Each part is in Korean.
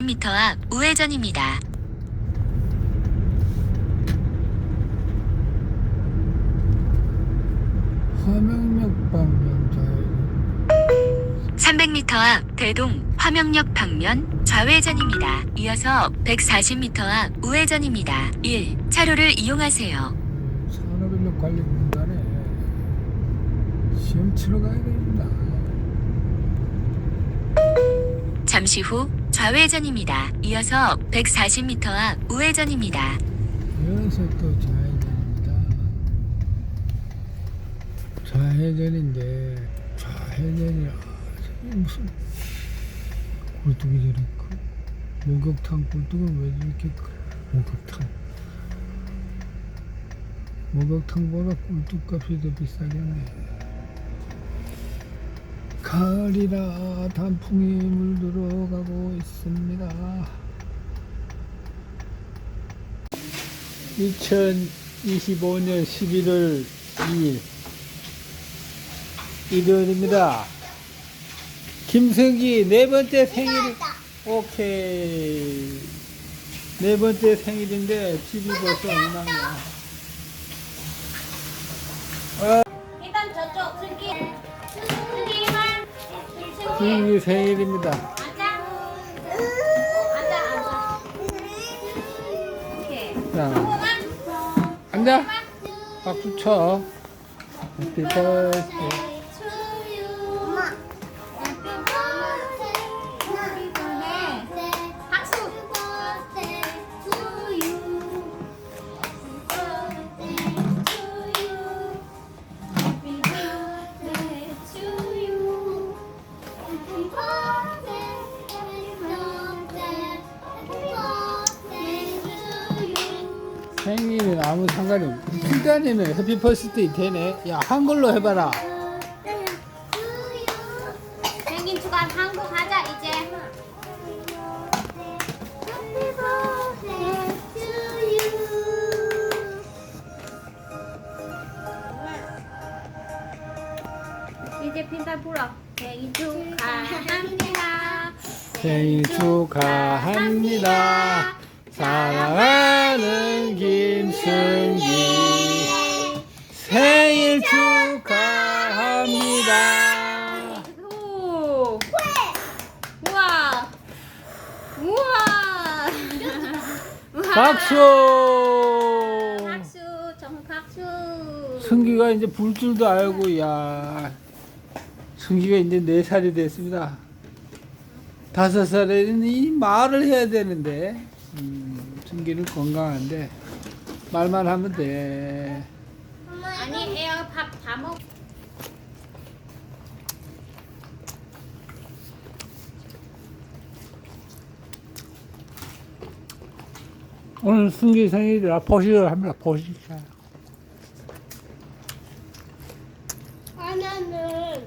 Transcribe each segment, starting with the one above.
m 앞 우회전입니다. 화명역 방면 좌회전 300m 앞 대동 화명역 방면 좌회전입니다. 이어서 140m 앞 우회전입니다. 1. 차로를 이용하세요. 산업인력 관리 공단에 시험 치러 가야 됩니다. 잠시 후 좌회전입니다. 이어서 140m 앞 우회전입니다. 이어서 또 좌회전입니다. 좌회전인데 좌회전이 아, 무슨 굴뚝이 커? 목욕탕 굴뚝은 왜 이렇게 커? 목욕탕 목욕탕보다 굴뚝값이 더 비싸겠네. 가을이라 단풍이 물들어가고 있습니다. 2025년 11월 2일 일요일입니다. 김승기 네 번째 생일 오케이 네 번째 생일인데 집이 벌써 엉망이야. 일단 저쪽 승기 승기 승기 생일입니다. 앉아 앉아 쳐. 해피 생일은 아무 상관이 없고 필단에는 해피 버스데이 되네. 야 한글로 해봐라. 생긴 축하 한국 하자 이제 이제 핀팔 불어 생일 축하합니다 생일 축하합니다. 사랑하는 김승기. 생일 축하합니다. 오 우와. 우와. 우와 박수. 박수 정 박수. 승기가 이제 불 줄도 알고 야. 승기가 이제 네 살이 됐습니다. 다섯 살에는 이 말을 해야 되는데. 음, 승기는 건강한데 말만 하면 돼. 아니에요 밥 다 먹. 오늘 승기 생일이라 포식을 합니다. 포식. 하나는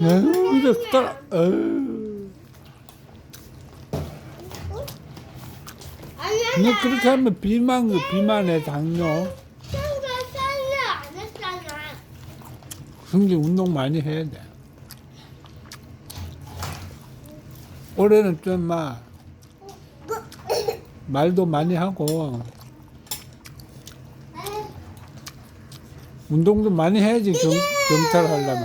에휴, 이제 숟가락. 에휴. 너 그렇게 하면 비만 그 비만해 당뇨. 안 했잖아. 승기 운동 많이 해야 돼. 올해는 좀막 말도 많이 하고 운동도 많이 해야지 경, 경찰 하려면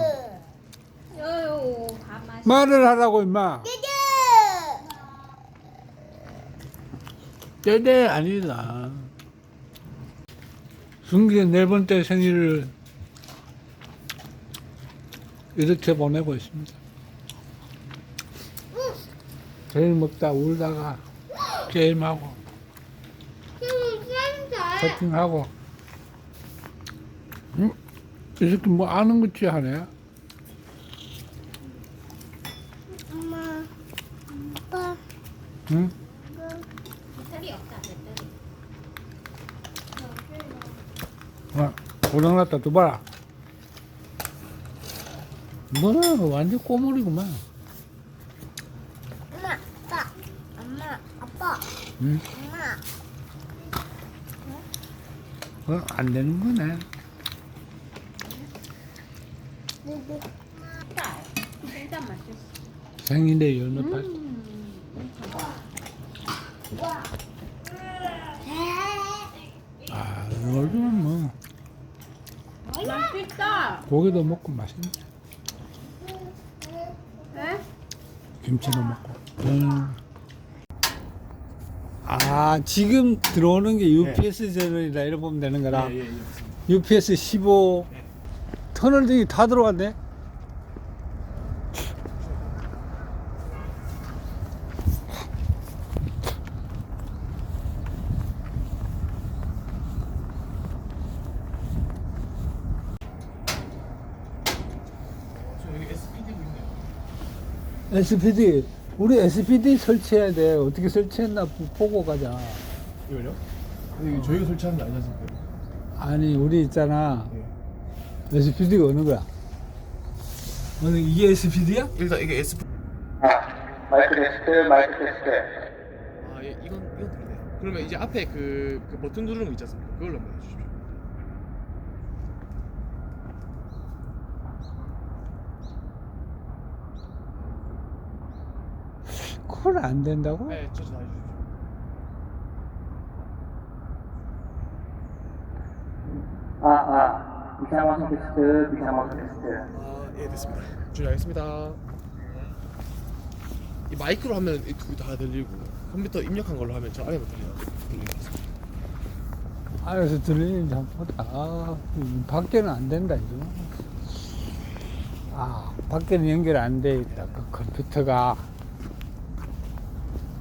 맛있. 말을 하라고 임마 때대 아니다 승기의 네 번째 생일을 이렇게 보내고 있습니다 제일 먹다 울다가 게임하고 채팅하고 응? 이 새끼 뭐 아는 것지 하네 엄마, 아빠. 응? 배터리 없다 배터리. 어, 고장났다 또 봐라 뭐야 완전 꼬물이구만 엄마, 아빠. 엄마, 아빠. 응? 엄마. 어, 안 되는 거네 진짜 맛있어. 생일에 연어 팔 음, 아, 요즘은 뭐 맛있다. 고기도 먹고 맛있네. 네? 김치도 먹고. 음. 아, 지금 들어오는 게 UPS 제너이다 이렇게 보면 되는 거라. 예, 예, 예. UPS 15 터널 등이 다 들어왔네. 저 여기 SPD 있네요. SPD 우리 SPD 설치해야 돼. 어떻게 설치했나 보- 보고 가자. 이거요? 근데 저희가 설치하는 게 아니지 않습니까? 아니 우리 있잖아. 예. SPD가 어느 거야? 어느 이게 SPD야? 일단 이게 SP 마이크 테스트, 마이크 테스트. 아, 예, 이건 이건. 그러면 이제 앞에 그, 그 버튼 누르는 거 있지 않습니까? 그걸로 한번 해주십시오. 그건 안 된다고? 네, 저도 다 해주십시오. 아, 아. 비상방송 테스트, 비상방송 테스트. 아, 예, 됐습니다. 준비하겠습니다. 이 마이크로 하면 두다 들리고 컴퓨터 입력한 걸로 하면 저 아래만 들려요. 들리는. 안에서 보자. 아, 음, 밖에는 안 된다, 이거. 아, 밖에는 연결 안 돼 있다. 그 컴퓨터가.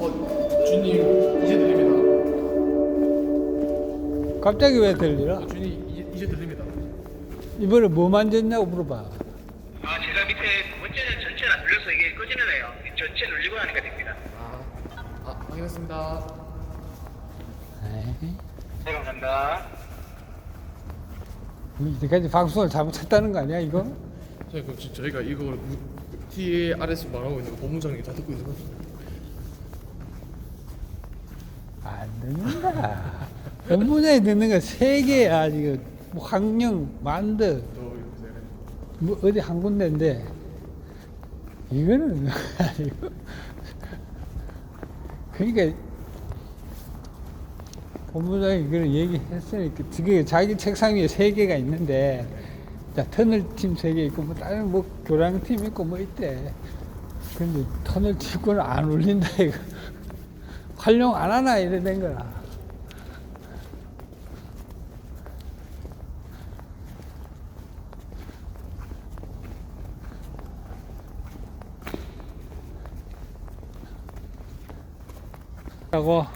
어, 주님 이제 들립니다. 갑자기 왜 들리나? 어, 주님 이제, 이제 들립니다. 이번에 뭐 만졌냐고 물어봐. 아, 제가 밑에 두 번째는 전체는 안 눌려서 이게 꺼지는 애요. 전체 눌리고 나니까 됩니다. 아, 아, 확인했습니다. 에이, 네, 감사합니다. 이제까지 방송을 잘못 했다는 거 아니야, 이거? 저희 그럼 지- 저희가 이걸 우- TRS 말하고 있는 거 본부장님이 다 듣고 있는 거죠? 안 듣는다. 본부장이 듣는 거 세 개야, 지금. 뭐 황령, 만드, 저 이거 뭐 어디 한 군데인데, 이거는 아니고. 그러니까, 본부장이 그런 얘기 했으니까, 지금 자기 책상 위에 세 개가 있는데, 자, 터널 팀 세 개 있고, 뭐, 다른 뭐, 교량 팀 있고, 뭐 있대. 근데 터널 팀 거는 안 울린다, 이거. 활용 안 하나, 이래 된 거라. 하고